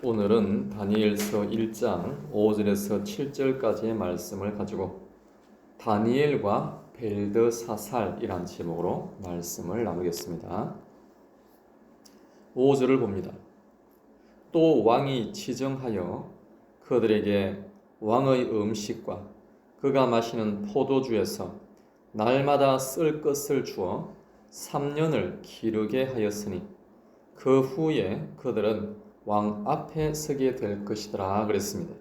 오늘은 다니엘서 1장 5절에서 7절까지의 말씀을 가지고 다니엘과 벨드사살이란 제목으로 말씀을 나누겠습니다. 5절을 봅니다. 또 왕이 지정하여 그들에게 왕의 음식과 그가 마시는 포도주에서 날마다 쓸 것을 주어 3년을 기르게 하였으니 그 후에 그들은 왕 앞에 서게 될 것이더라 그랬습니다.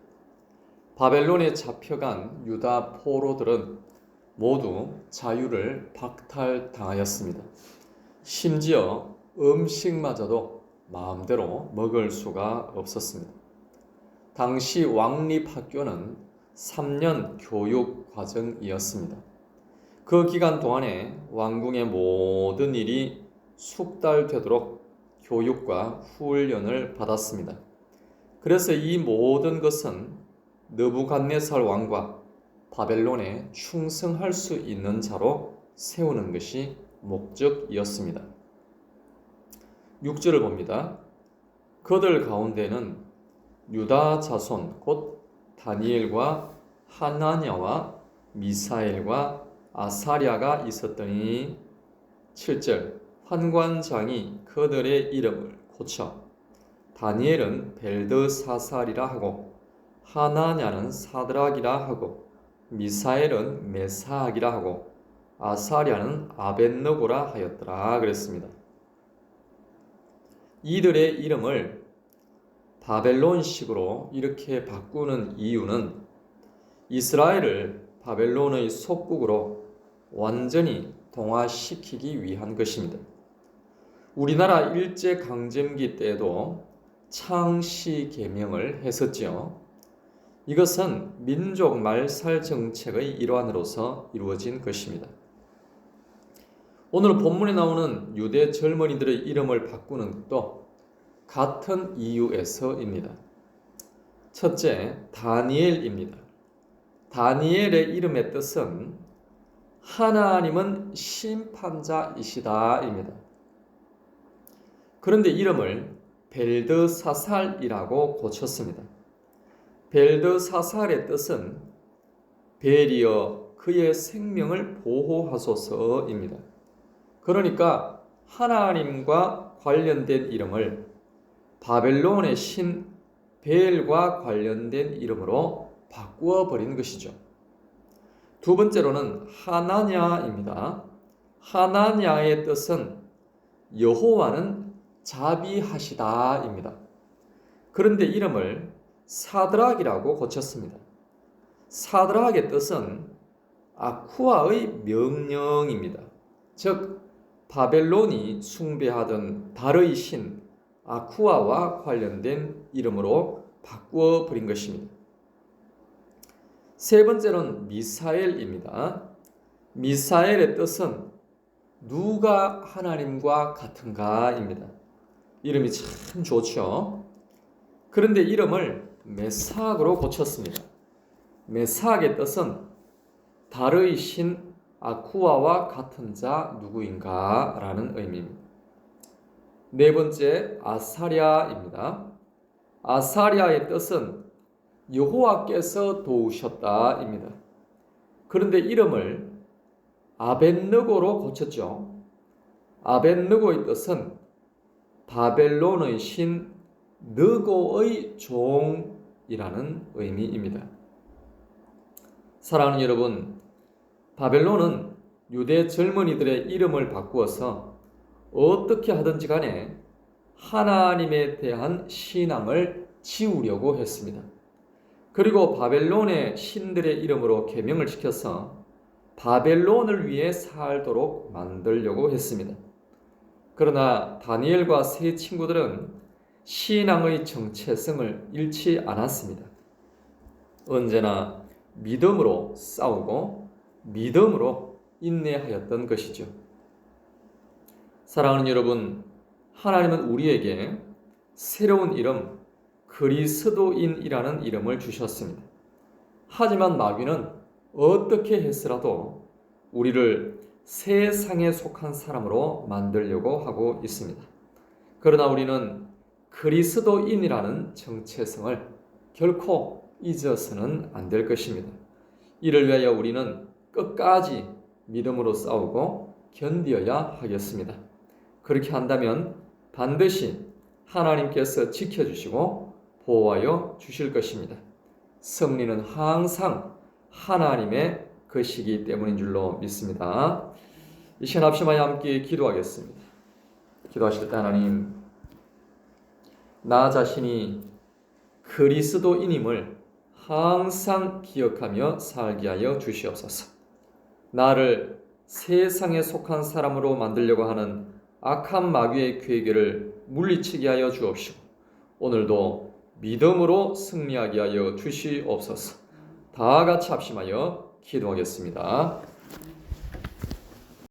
바벨론에 잡혀간 유다 포로들은 모두 자유를 박탈당하였습니다. 심지어 음식마저도 마음대로 먹을 수가 없었습니다. 당시 왕립 학교는 3년 교육 과정이었습니다. 그 기간 동안에 왕궁의 모든 일이 숙달되도록 교육과 훈련을 받았습니다. 그래서 이 모든 것은 느부갓네살 왕과 바벨론에 충성할 수 있는 자로 세우는 것이 목적이었습니다. 6절을 봅니다. 그들 가운데는 유다 자손 곧 다니엘과 하나냐와 미사엘과 아사랴가 있었더니 7절 환관장이 그들의 이름을 고쳐 다니엘은 벨드사살이라 하고 하나냐는 사드락이라 하고 미사엘은 메사악이라 하고 아사랴는 아벤너고라 하였더라 그랬습니다. 이들의 이름을 바벨론식으로 이렇게 바꾸는 이유는 이스라엘을 바벨론의 속국으로 완전히 동화시키기 위한 것입니다. 우리나라 일제 강점기 때에도 창시 개명을 했었지요. 이것은 민족 말살 정책의 일환으로서 이루어진 것입니다. 오늘 본문에 나오는 유대 젊은이들의 이름을 바꾸는 것도 같은 이유에서입니다. 첫째, 다니엘입니다. 다니엘의 이름의 뜻은 하나님은 심판자이시다입니다. 그런데 이름을 벨드사살이라고 고쳤습니다. 벨드사살의 뜻은 벨이여 그의 생명을 보호하소서입니다. 그러니까 하나님과 관련된 이름을 바벨론의 신 벨과 관련된 이름으로 바꾸어 버린 것이죠. 두 번째로는 하나냐입니다. 하나냐의 뜻은 여호와는 자비하시다입니다. 그런데 이름을 사드락이라고 고쳤습니다. 사드락의 뜻은 아쿠아의 명령입니다. 즉 바벨론이 숭배하던 달의 신 아쿠아와 관련된 이름으로 바꾸어 버린 것입니다. 세 번째는 미사엘입니다. 미사엘의 뜻은 누가 하나님과 같은가입니다. 이름이 참 좋죠. 그런데 이름을 메삭으로 고쳤습니다. 메삭의 뜻은 달의 신 아쿠아와 같은 자 누구인가 라는 의미입니다. 네 번째 아사랴입니다. 아사랴의 뜻은 여호와께서 도우셨다입니다. 그런데 이름을 아벤느고로 고쳤죠. 아벤느고의 뜻은 바벨론의 신 느고의 종이라는 의미입니다. 사랑하는 여러분, 바벨론은 유대 젊은이들의 이름을 바꾸어서 어떻게 하든지 간에 하나님에 대한 신앙을 지우려고 했습니다. 그리고 바벨론의 신들의 이름으로 개명을 시켜서 바벨론을 위해 살도록 만들려고 했습니다. 그러나 다니엘과 세 친구들은 신앙의 정체성을 잃지 않았습니다. 언제나 믿음으로 싸우고 믿음으로 인내하였던 것이죠. 사랑하는 여러분, 하나님은 우리에게 새로운 이름, 그리스도인이라는 이름을 주셨습니다. 하지만 마귀는 어떻게 했으라도 우리를 세상에 속한 사람으로 만들려고 하고 있습니다. 그러나 우리는 그리스도인이라는 정체성을 결코 잊어서는 안 될 것입니다. 이를 위하여 우리는 끝까지 믿음으로 싸우고 견디어야 하겠습니다. 그렇게 한다면 반드시 하나님께서 지켜주시고 보호하여 주실 것입니다. 승리는 항상 하나님의 것이기 때문인 줄로 믿습니다. 이 시간 합심하여 함께 기도하겠습니다. 기도하실 때 하나님, 나 자신이 그리스도인임을 항상 기억하며 살게 하여 주시옵소서. 나를 세상에 속한 사람으로 만들려고 하는 악한 마귀의 괴계를 물리치게 하여 주옵시고 오늘도 믿음으로 승리하게 하여 주시옵소서. 다 같이 합심하여 기도하겠습니다.